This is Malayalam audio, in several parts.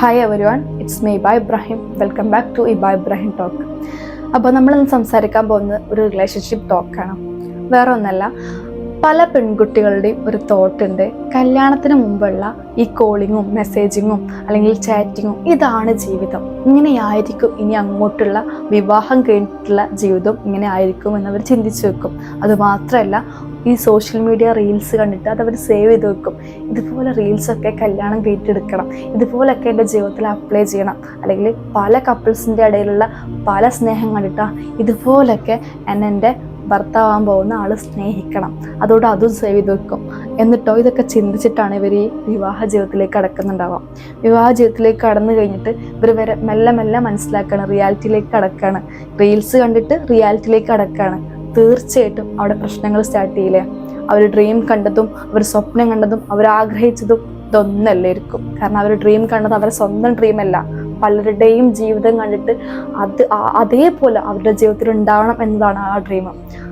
Hi everyone it's me by Ibrahim welcome back to ഇബാ Ibrahim talk അപ്പോൾ നമ്മളിന്ന് സംസാരിക്കാൻ പോകുന്നത് ഒരു റിലേഷൻഷിപ്പ് ടോക്കാണ് വേറെ ഒന്നല്ല പല പെൺകുട്ടികളുടെയും ഒരു തോട്ടുണ്ട് കല്യാണത്തിന് മുമ്പുള്ള ഈ കോളിങ്ങും മെസ്സേജിങ്ങും അല്ലെങ്കിൽ ചാറ്റിങ്ങും ഇതാണ് ജീവിതം. ഇങ്ങനെയായിരിക്കും ഇനി അങ്ങോട്ടുള്ള വിവാഹം കഴിഞ്ഞിട്ടുള്ള ജീവിതം ഇങ്ങനെ ആയിരിക്കും എന്നവർ ചിന്തിച്ചു വെക്കും. അതുമാത്രമല്ല ഈ സോഷ്യൽ മീഡിയ റീൽസ് കണ്ടിട്ട് അതവർ സേവ് ചെയ്ത് വെക്കും. ഇതുപോലെ റീൽസൊക്കെ കല്യാണം കേട്ടെടുക്കണം ഇതുപോലൊക്കെ എന്റെ ജീവിതത്തിൽ അപ്ലൈ ചെയ്യണം. അല്ലെങ്കിൽ പല കപ്പിൾസിന്റെ ഇടയിലുള്ള പല സ്നേഹം കണ്ടിട്ട് ഇതുപോലൊക്കെ എന്നെ എന്റെ ഭർത്താവാൻ പോകുന്ന ആൾ സ്നേഹിക്കണം. അതോടെ അതും സേവ് ചെയ്ത് വെക്കും. എന്നിട്ടോ ഇതൊക്കെ ചിന്തിച്ചിട്ടാണ് ഇവർ ഈ വിവാഹ ജീവിതത്തിലേക്ക് കടക്കുന്നുണ്ടാവാം വിവാഹ ജീവിതത്തിലേക്ക് കടന്നു കഴിഞ്ഞിട്ട് ഇവർ വരെ മെല്ലെ മെല്ലെ മനസ്സിലാക്കുകയാണ് റിയാലിറ്റിയിലേക്ക് കടക്കുകയാണ് റീൽസ് കണ്ടിട്ട് റിയാലിറ്റിയിലേക്ക് കടക്കുകയാണ് തീർച്ചയായിട്ടും അവിടെ പ്രശ്നങ്ങൾ സ്റ്റാർട്ട് ചെയ്യില്ലേ. അവർ ഡ്രീം കണ്ടതും അവർ സ്വപ്നം കണ്ടതും അവർ ആഗ്രഹിച്ചതും ഇതൊന്നല്ലായിരിക്കും. കാരണം അവർ ഡ്രീം കണ്ടത് അവരുടെ സ്വന്തം ഡ്രീം അല്ല. പലരുടെയും ജീവിതം കണ്ടിട്ട് അത് അതേപോലെ അവരുടെ ജീവിതത്തിൽ ഉണ്ടാവണം എന്നതാണ് ആ ഡ്രീം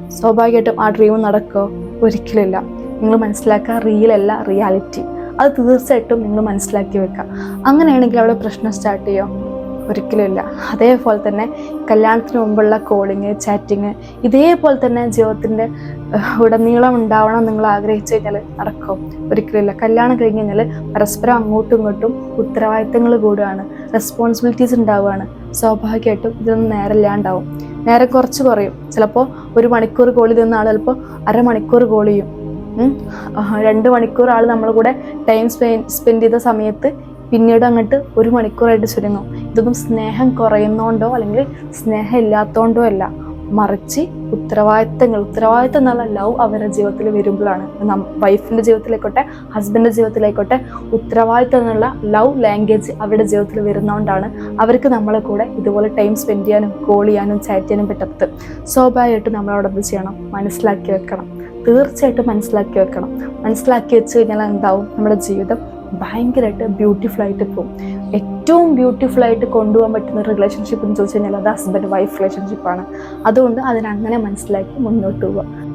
സ്വാഭാവികമായിട്ടും ആ ഡ്രീം നടക്കുമോ ഒരിക്കലില്ല. നിങ്ങൾ മനസ്സിലാക്കുക റിയൽ അല്ല റിയാലിറ്റി അത് തീർച്ചയായിട്ടും നിങ്ങൾ മനസ്സിലാക്കി വെക്കുക. അങ്ങനെയാണെങ്കിൽ അവിടെ പ്രശ്നം സ്റ്റാർട്ട് ചെയ്യോ ഒരിക്കലുമില്ല. അതേപോലെ തന്നെ കല്യാണത്തിന് മുമ്പുള്ള കോളിങ് ചാറ്റിങ് ഇതേപോലെ തന്നെ ജീവിതത്തിന്റെ ഉടനീളം ഉണ്ടാവണം നിങ്ങൾ ആഗ്രഹിച്ചു കഴിഞ്ഞാൽ നടക്കും. ഒരിക്കലുമില്ല. കല്യാണം കഴിഞ്ഞ് കഴിഞ്ഞാൽ പരസ്പരം അങ്ങോട്ടും ഇങ്ങോട്ടും ഉത്തരവാദിത്തങ്ങൾ കൂടുകയാണ്. റെസ്പോൺസിബിലിറ്റീസ് ഉണ്ടാവുകയാണ്. സ്വാഭാവികമായിട്ടും ഇതൊന്നും നേരമില്ലാണ്ടാവും നേരെ കുറച്ച് കുറയും. ചിലപ്പോൾ ഒരു മണിക്കൂർ കോൾ നിന്ന ആൾ ചിലപ്പോൾ അരമണിക്കൂർ കോൾ ചെയ്യും. രണ്ട് മണിക്കൂർ ആൾ നമ്മൾ കൂടെ ടൈം സ്പെൻഡ് ചെയ്ത സമയത്ത് പിന്നീട് അങ്ങോട്ട് ഒരു മണിക്കൂറായിട്ട് ചുരുങ്ങും. ഇതൊന്നും സ്നേഹം കുറയുന്നോണ്ടോ അല്ലെങ്കിൽ സ്നേഹം ഇല്ലാത്തോണ്ടോ അല്ല. മറിച്ച് ഉത്തരവാദിത്തങ്ങൾ ഉത്തരവാദിത്തം എന്നുള്ള ലവ് അവരുടെ ജീവിതത്തിൽ വരുമ്പോഴാണ്. വൈഫിന്റെ ജീവിതത്തിലായിക്കോട്ടെ ഹസ്ബൻഡിന്റെ ജീവിതത്തിലായിക്കോട്ടെ ഉത്തരവാദിത്തം എന്നുള്ള ലവ് ലാംഗ്വേജ് അവരുടെ ജീവിതത്തിൽ വരുന്നതുകൊണ്ടാണ് അവർക്ക് നമ്മളെ കൂടെ ഇതുപോലെ ടൈം സ്പെൻഡ് ചെയ്യാനും കോൾ ചെയ്യാനും ചാറ്റ് ചെയ്യാനും പറ്റാത്തത്. സ്വാഭാവികമായിട്ടും നമ്മളവിടെ എന്ത് ചെയ്യണം? മനസ്സിലാക്കി വെക്കണം. തീർച്ചയായിട്ടും മനസ്സിലാക്കി വെക്കണം. മനസ്സിലാക്കി വെച്ച് കഴിഞ്ഞാൽ എന്താവും? നമ്മുടെ ജീവിതം ഭയങ്കരമായിട്ട് ബ്യൂട്ടിഫുൾ ആയിട്ട് പോകും. ഏറ്റവും ബ്യൂട്ടിഫുൾ ആയിട്ട് കൊണ്ടുപോകാൻ പറ്റുന്ന റിലേഷൻഷിപ്പ് എന്ന് ചോദിച്ചു കഴിഞ്ഞാൽ അത് ഹസ്ബൻഡ് വൈഫ് റിലേഷൻഷിപ്പാണ് അതുകൊണ്ട് അതിനങ്ങനെ മനസ്സിലാക്കി മുന്നോട്ട് പോവുക.